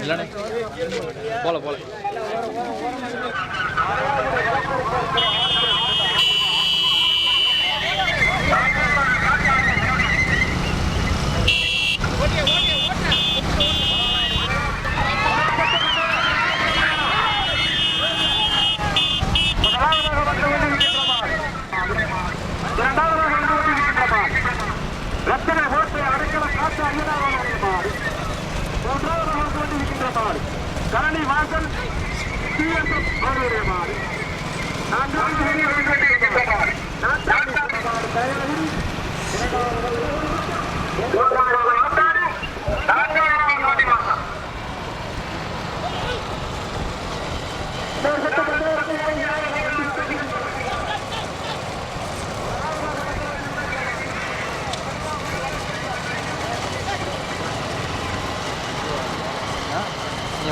இல்லைண்ணே போல போல முதலாவதாக வந்து கொண்டிருக்கின்ற மாடு. இரண்டாவதாக வந்து கொண்டிருக்கின்ற மாடு. ரத்தன ஓட்டை அடைக்கல காத்து ஐயனாவனுடைய மாடு மூன்றாவதாக வந்து கொண்டிருக்கின்ற மாடு கரணி வாசல் சிஎஸ்எம் அவருடைய மாடு நான்காவது வந்து கொண்டிருக்கின்ற மாடு நான்காவது மாடு தயாரி மூன்றாவதாக ஆத்தாடி நான்காவதாக நோட்டி மாசம்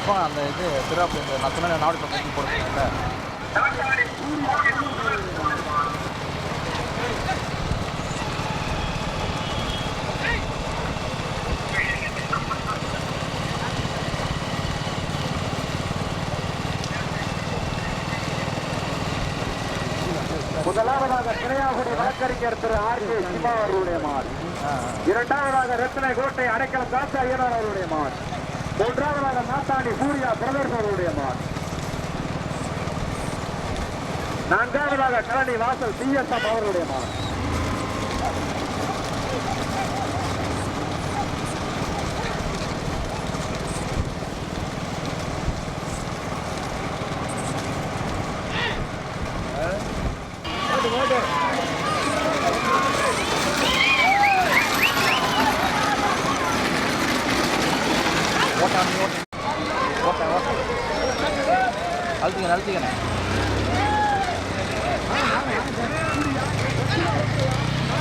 எப்போ அந்த இது திருவாப்பு இந்த நான் சொன்ன நாடு பக்கம் போடுறீங்கல்ல முதலாவதாக கிளையாகுடி வழக்கறிஞர் திரு ஆர் கே சிவா அவர்களுடைய மாடு இரண்டாவதாக ரத்ன கோட்டை அடைக்கலம் காசு ஐயனார் அவருடைய மாடு மூன்றாவதாக நாத்தாண்டி சூர்யா பிரதர்ஸ் அவருடைய நான்காவதாக கரணி வாசல் சிஎஸ்எம் அவருடைய மாடு ஓட்டா நீ ஓட்ட ஓட்ட ஓட்ட அழுத்திக்கண்ணே அழுத்திக்கண்ணே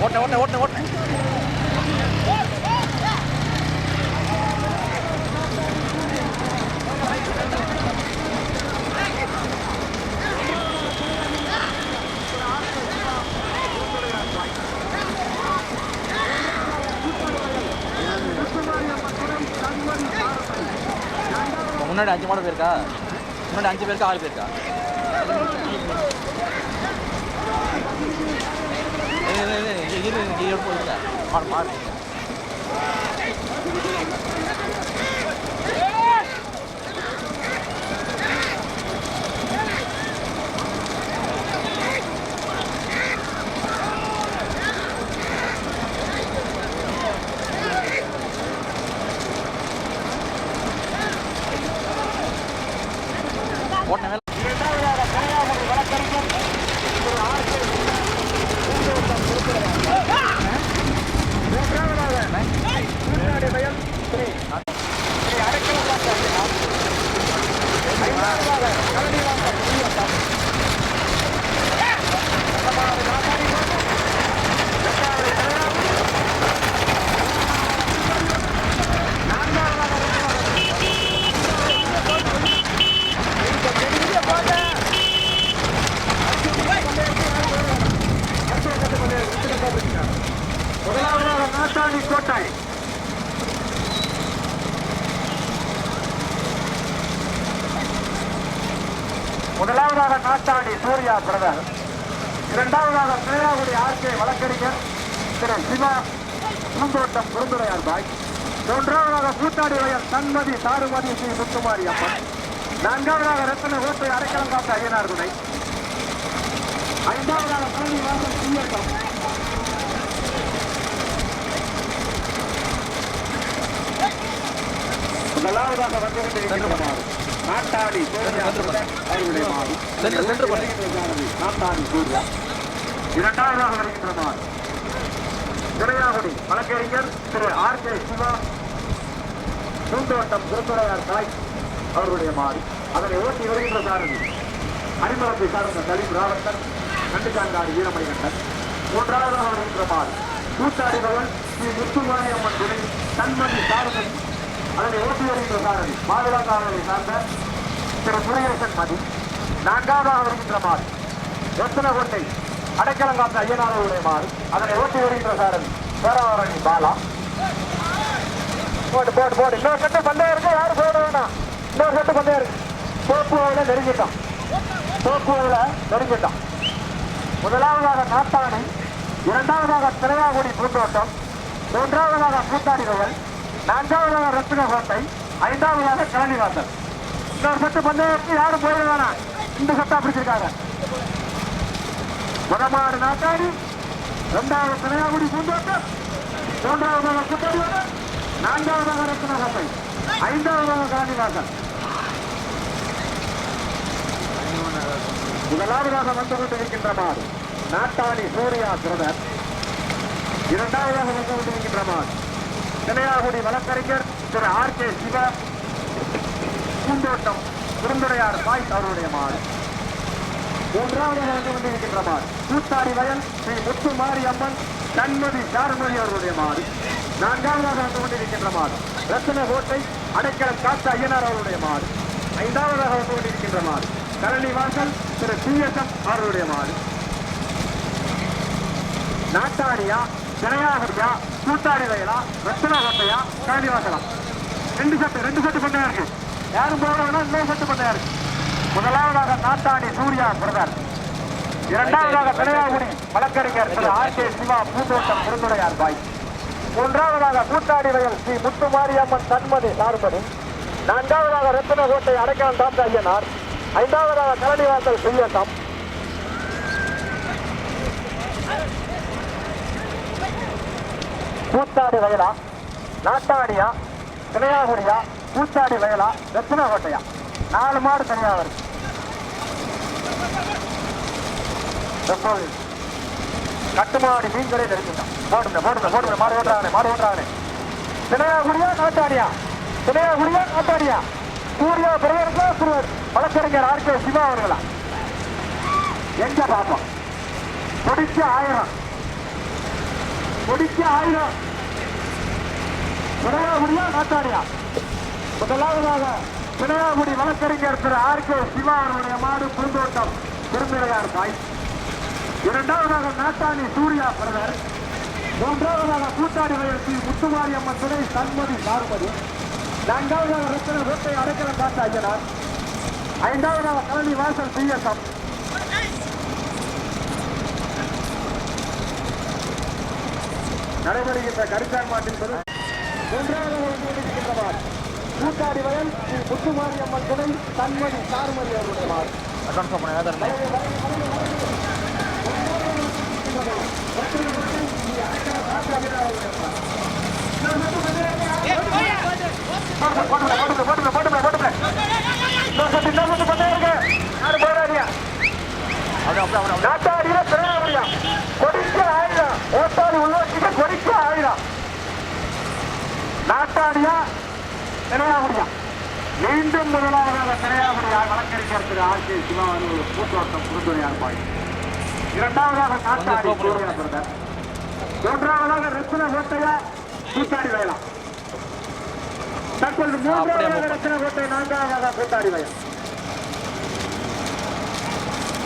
ஓட்ட ஓட்ட ஓட்ட ஓட்ட முன்னாடி அஞ்சு மாடு போயிருக்கா முன்னாடி அஞ்சு பேருக்கா ஆறு பேருக்கா ஏய், ஏய், இரு, இரு, இரு, மாடு மாடு ஓட்ட மேல இரண்டாவதாக கன்னியாகுமரி வழக்கறிஞர் திரு ஆர் கே மூன்றாவதாக முன்னாடி வயல் திரு திரு அடைக்கலம் காத்த ஐயனார். ஐந்தாவதாக கரடி வாங்க சிஎஸ்எம். முதலாவது நாட்டாடி வாங்க. இரண்டாவது கன்னியாகுமரி. நான்காவதாக முதலாவதாக நாட்டாணி கோட்டை காத்தாடி சூர்யா பிரதர். இரண்டாவதாக பேராகுடி ஆர்கே வழக்கறிஞர் திரு சிவா பூந்தோட்டம் குறுந்துரையார் பாய். மூன்றாவதாக கூத்தாடி வயல் தன்மதி சாருமதி ஸ்ரீ முத்துமாரி அம்மன் நான்காவதாக ரத்தன ஓட்டை அடைக்கலம் காத்த ஐயனார் துணை. ஐந்தாவதாக பழனி வாசல் சீயக்கம் முதலாவதாக வந்திருக்கிற நாட்டாடி அவருடைய மாடு. நாட்டாடி சூர்யா இரண்டாவதாக வருகின்ற மாடு. திரையாகுடி வழக்கறிஞர் திரு ஆர் கே சிவா. பூந்தோட்டம் திருத்துறையார் தாய் அவருடைய மாடு. அதனை ஓட்டி வருகின்ற சாரதி அரிமளத்தை சார்ந்த சலீம் ராவத்தன் கண்டுகாங்காடு வீரமணிகண்டன். மூன்றாவதாக வருகின்ற மாடு. கூட்டாடி பவன் ஸ்ரீ முத்துமாரியம்மன் துணை தன்மதி சாரதி அதனை ஓட்டி வருகின்ற சாரதி மாவிளங்காவலை சார்ந்த திரு முருகேசன் மதி. நான்காவதாக வருகின்ற மாடு கொண்டை அடைக்கலங்காத்த ஐயனாரவுடைய மாடு அதனை ஓட்டி வருகின்ற சாரணி பேராவரணி பாலா. போட்டு போட்டு போட்டு இன்னொரு கட்டு பந்தயம் இருக்கு. யாரும் போட வேணாம். இன்னொரு செட்டு பந்தயம் இருக்கு. தோப்புவையில் நெருங்கிட்டான். தோப்புவையில் நெருங்கிட்டான். முதலாவதாக நாட்டாணி இரண்டாவதாக திரையாகுடி பூந்தோட்டம் மூன்றாவதாக கூத்தாடி வயல் நான்காவதாக ரத்தின கோட்டை ஐந்தாவதாக கிளனிவாசல் இன்னொரு செட்டு பந்தயத்துக்கு யாரும் போயிட வேணாம். இந்த செட்டா பிடிச்சிருக்காங்க. வடமாடு நாட்டாடி இரண்டாவது திரையாகுடி பூந்தோட்டம் மூன்றாவதாக கூத்தாடி நான்காவதாக ரத்தின கோட்டை ஐந்தாவதாக கிளனிவாசல் முதலாவதாக வந்து கொண்டிருக்கின்ற மாடு நாட்டாளி சூர்யா பிரதர் இரண்டாவதாக வந்து கொண்டிருக்கின்ற மாடு. நிலையாகுடி வழக்கறிஞர் திரு ஆர் கே சிவா. பூந்தோட்டம் குறுந்துடையார் பாய் அவருடைய மாடு ஒன்றாவது வந்து கொண்டிருக்கின்ற மாடு கூத்தாடி வயல் ஸ்ரீ முத்து மாரியம்மன் கண்மதி சாரமொழி அவருடைய மாடு நான்காவதாக வந்து கொண்டிருக்கின்ற மாடு ரத்தன கோட்டை அடைக்கலம் காத்த ஐயனார் அவருடைய மாடு ஐந்தாவதாக வந்து கொண்டிருக்கின்ற மாடு கரணி வாசல் திரு பிஎஸ்எம் அவருடைய மாடு நாட்டாரியா திரையாகரியா கூட்டாடி வயலா ரத்தின கோட்டையா கரணி வாசலா ரெண்டு செட்டு ரெண்டு செட்டு பண்ணையா இருக்கு யாரும் போகணும்னா இன்னொரு செட்டு பண்ணையா இருக்கு முதலாவதாக நாட்டாணி சூர்யா பிரதர் இரண்டாவதாக திரையாகுடி வழக்கறிஞர் திரு ஆர் கே சிவா பூந்தோட்டம் குறுந்துடையார் பாய். மூன்றாவதாக கூட்டாடி வயல் ஸ்ரீ முத்துமாரியம்மன் தன்மதி சார்பது நான்காவதாக ரத்தின கோட்டை அடைக்கான் டாக்டர் ஐயனார். ஐந்தாவதாக கரணிவாசல் செய்யட்டம் கூத்தாடி வயலா நாட்டாடியா திரையாகுடியா கூத்தாடி வயலா ரத்தின கோட்டையா நாலு மாடு தனியாக வருது கட்டுமாடி மீன்களே தெரிஞ்சுட்டான் போடுங்க போடுங்க போடுங்க. மாடு ஓட்டுறாங்க மாடு ஓட்டுறாங்க தினையாகுடியா நாட்டாடியா? தினையாகுடியா நாட்டாடியா? சூர்யா பிரதமர்களா சிறுவர். வழக்கறிஞர் ஆர் கே சிவா அவர்களா? எங்க பார்ப்போம் முடிச்ச ஆயிரம். முடிச்ச ஆயிரம். தினையாகுடியா நாத்தாடியா முதலாவதாக தினையாகுடி வழக்கறிஞர் திரு ஆர் கே சிவா அவருடைய மாடு பூந்தோட்டம் திருநிலையார் தாய். இரண்டாவதாக நாட்டாணி சூர்யா பிரதர். மூன்றாவதாக கூட்டாடி வயல் ஸ்ரீ முத்துமாரியம்மன் துணை சண்மதி சார்பது நான்காவதாக ரத்தன ரோட்டை அடைக்கலம் காத்த ஐந்தாவதாக கலனி வாசல் சிஎஸ்எம் நடைபெறுகின்ற கரிசான் மாட்டின் பெரு மூன்றாவதாக வந்து கூட்டாடி வயல் ஸ்ரீ முத்துமாரியம்மன் துணை சண்மதி சார்மதி அவருடைய மாடு பண்ண ஏதாவது போட்டுங்க, போட்டுங்க, போட்டுங்க, போட்டுங்க, போட்டுங்க. இன்னொரு செட்டு, இன்னொரு செட்டு கொண்டே இருங்க. யாரும் போயிடாதீங்க. அப்படியே அப்படியே அப்படியே நாட்டாடியில திரையாடியா. கொடிக்க ஆயிரம். ஓட்டாடி உள்ள வச்சுக்க கொடிக்க ஆயிரம். நாட்டாடியா திரையாகுடியா மீண்டும் முதலாவதாக திரையாகுடியா வழக்கறிஞர் திரு ஆர் கே சிவா அவர்கள் பூத்தோட்டம் புதுத்துறையார் பாய். இரண்டாவதாக நாட்டாடி சூரிய பிரதர் மூன்றாவதாக ரத்தின கோட்டையா கூத்தாடி வயலாம் தற்பொழுது மூன்றாவதாக ரத்தின கோட்டை நான்காவதாக கூத்தாடி வயல்.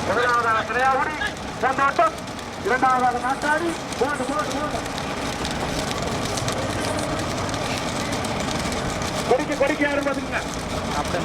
முதலாவதாக பூந்தோட்டம் இரண்டாவதாக நாட்டாடி மூன்று மூன்று மூன்று கொடிக்க கொடிக்க யாரும் பாத்தீங்க அப்படியே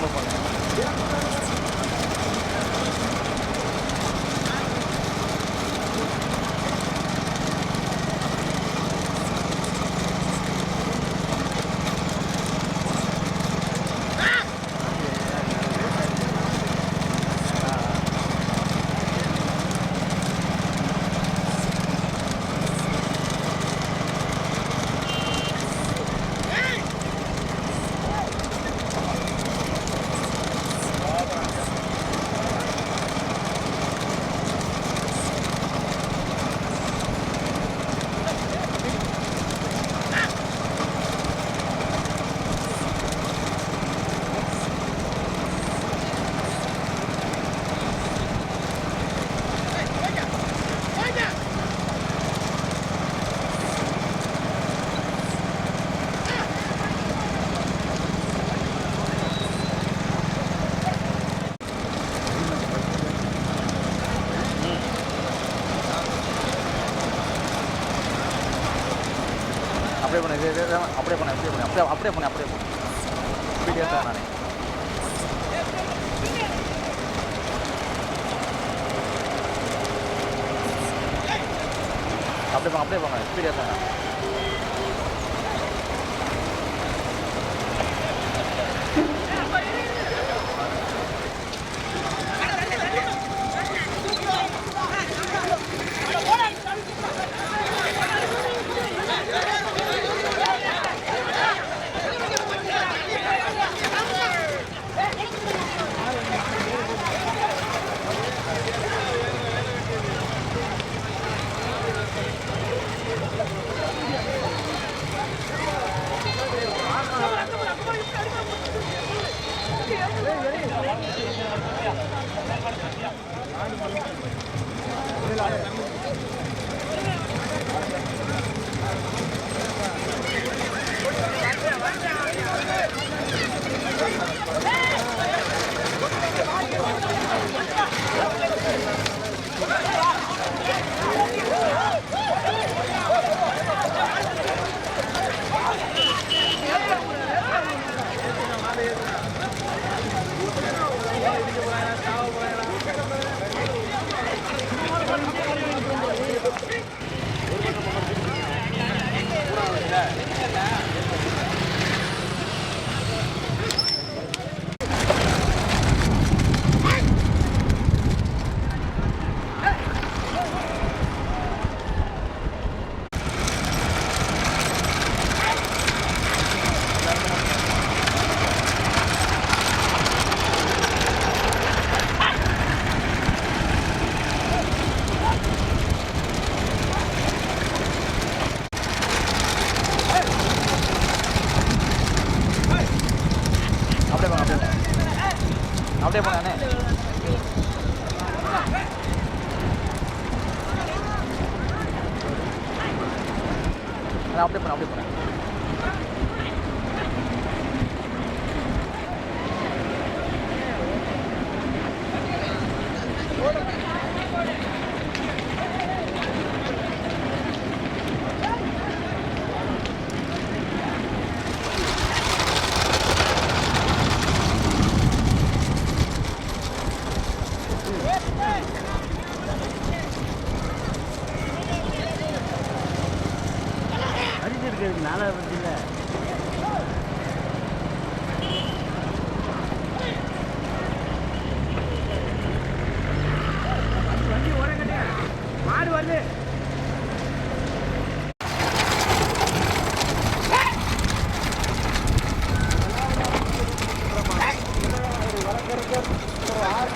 பண்ணு பண்ணுங்க அப்படியே பண்ணு அப்படியே பண்ணு அப்படியே அப்படியே பண்ணு அப்படியே பண்ணு. ஸ்பீடியாக தான் நானே. அப்படியே போங்க அப்படியே போங்க ஸ்பீடியாக தான்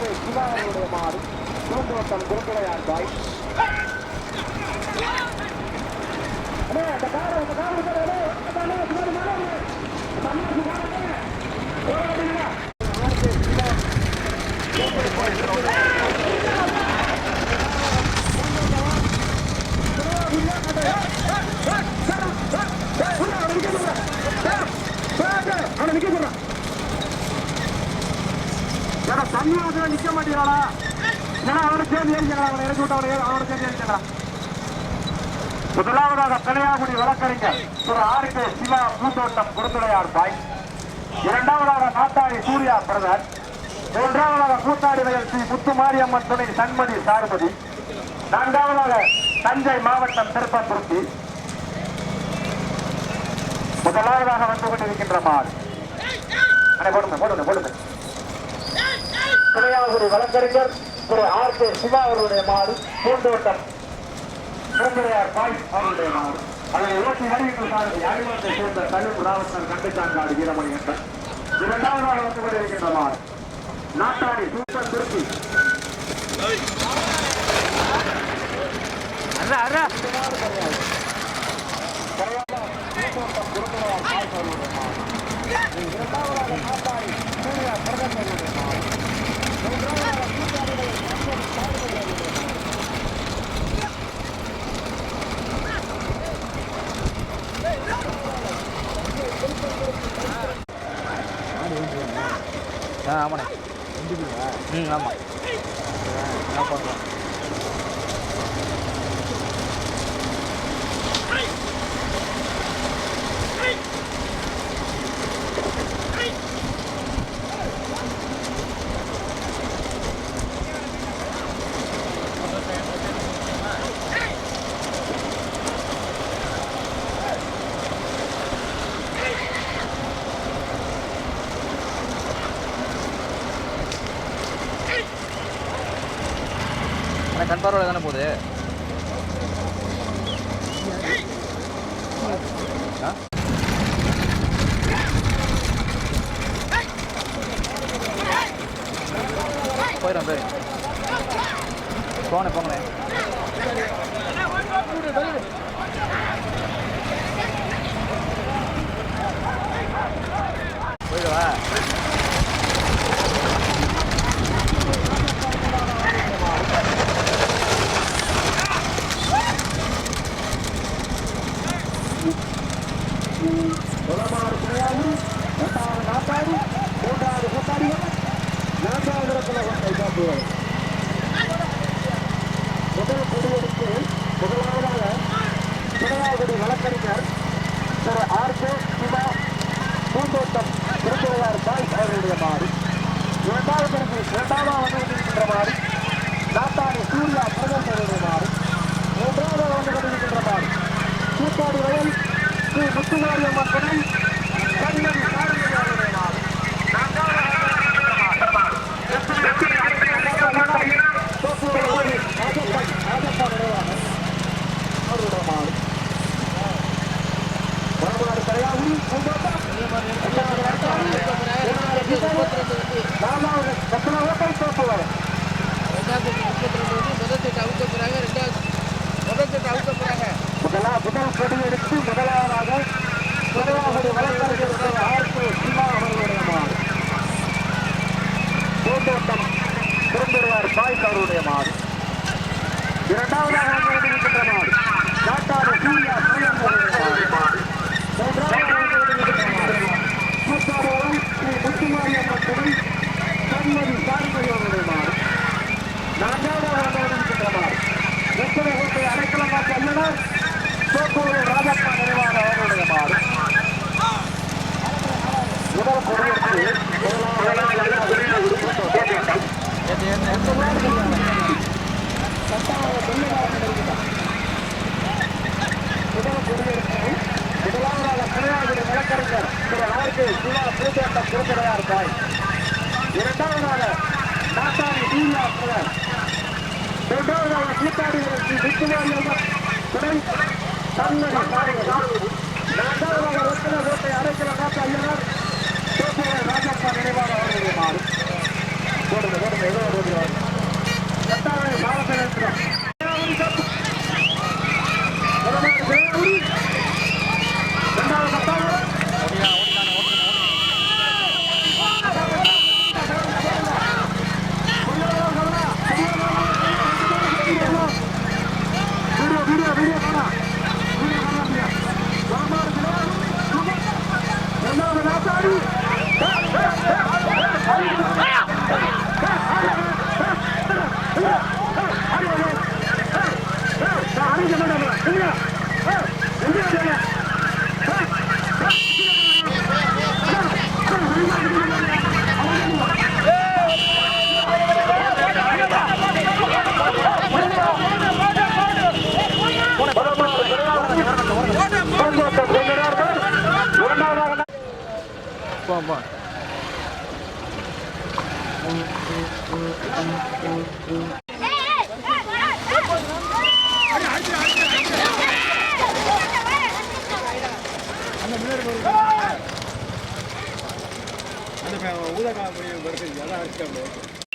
சிவாவுடைய மாடு பூந்தோட்டம் குறுக்கடையார் பாய். அண்ணே, அந்த காரை, அந்த காரை விட்டு அண்ணே, அந்த அண்ணே, பின்னாடி மேலே அண்ணே. அந்த அண்ணே, பின்னாடி அண்ணே. ஓட மாட்டீங்களா? அவனை நிக்க சொல்றான் ஏடா தண்ணி வந்து நிக்க மாட்டீங்களா ஏன்னா அவனை அவனை இறக்கி விட்டு அவனை அவனை முதலாவதாக கலையாகுடி வழக்கறிஞர் திரு ஆர் கே சிவா பூந்தோட்டம் குருத்துடையார் பாய். இரண்டாவதாக நாட்டாடி சூர்யா பிரதர். மூன்றாவதாக கூத்தாடி வயல் ஸ்ரீ முத்துமாரியம்மன் துணை சண்மதி சார்பதி நான்காவதாக தஞ்சை மாவட்டம் திருப்பத்துருத்தி. முதலாவதாக வந்து கொண்டிருக்கின்ற மாடு. அண்ணே, போடுங்க போடுங்க போடுங்க. வழக்கறிஞர் திரு ஆர் கே சிவா அவர்களுடைய மாடு பூந்தோட்டம். பூந்துரையார் பாய் அவருடைய மாடு. அதை ஓட்டி வருகின்ற சாரதி அடிமத்தை சேர்ந்த தலிம் ராவத்தன் கண்டுச்சாங்காடு வீரமணி என்ற இரண்டாவதாக வந்து கொண்டிருக்கின்ற மாடு. நாட்டாடி சூப்பர் திருச்சி அண்ணா அண்ணா. ஆ ஆமாண்ணே. ம் ஆமாம் ஆ பார்க்கலாம் கண் பார்வையில் தானே போகுது? போயிடும் போயிடும் போனேன் போங்களேன் போயிடுவா முதலாவது கிடையாது இரண்டாவது நாட்டாடி மூன்றாவது கூட்டாளிகள் நான்காவது இடத்துல ஒன்றை காட்டுவார் முதல் குடியெடுப்பு முதலாவதாக முதலாவது வழக்கறிஞர் திரு ஆர் கே சிவா பூந்தோட்டம் திருப்பதியார் பாய் அவர்களுடைய மாறி இரண்டாவது பிறகு இரண்டாவது வந்து கொண்டிருக்கின்ற மாறி நாட்டாடி சூர்யா பிரதேச அவருடைய மாறி மூன்றாவது வந்து கொண்டிருக்கின்ற மாறி கூட்டாடி வயல் ஸ்ரீ முத்துமாரியம்மன் துணை கண்ணன் சாரதி அவருடைய மாறி முதல் கொடியெடுத்து முதலாவதாக முதலாவது வழக்கறிஞர் ஆர்கே சிவா அவர்களுடைய மாறு பூந்தோட்டம் திரும்புவார் பாய்ஸ் அவருடைய மாறு இரண்டாவதாக வந்திருக்கின்ற மாடு நாட்டாறு சூர்யா சூரியன் அவருடைய மாடு மூன்றாவதாக வந்திருக்கின்ற மாடு கூத்தாடுவரம் ஸ்ரீ முத்துமாரியம்மன் துணை கண்மதி சாரிமதி அவருடைய மாடு நான்காவதாக வந்திருக்கின்ற மாடு எத்தனை கோட்டை அடைக்கலம் காட்சி அல்லனர் தோப்பூர் ராஜப்பா நினைவாக அவருடைய மாடு முதல் கொடியேற்று முதலாவது ஏத்து ஏத்து முதல் குடியிருப்பு முதலாவதாக கன்னியாகுமரி வழக்கறிஞர் திரு ஆர்கே சிவா பூத்தோட்டம் திருப்படையார் தாய் இரண்டாவதாக நாட்டாரி சூர்யா பிரதர் மூன்றாவதாக வித்துவாரி அம்மன் துணை தன்னடி காத்த ஐயனார் 终于找到他们了什么 நாலாவது அதான் அடிச்சாங்க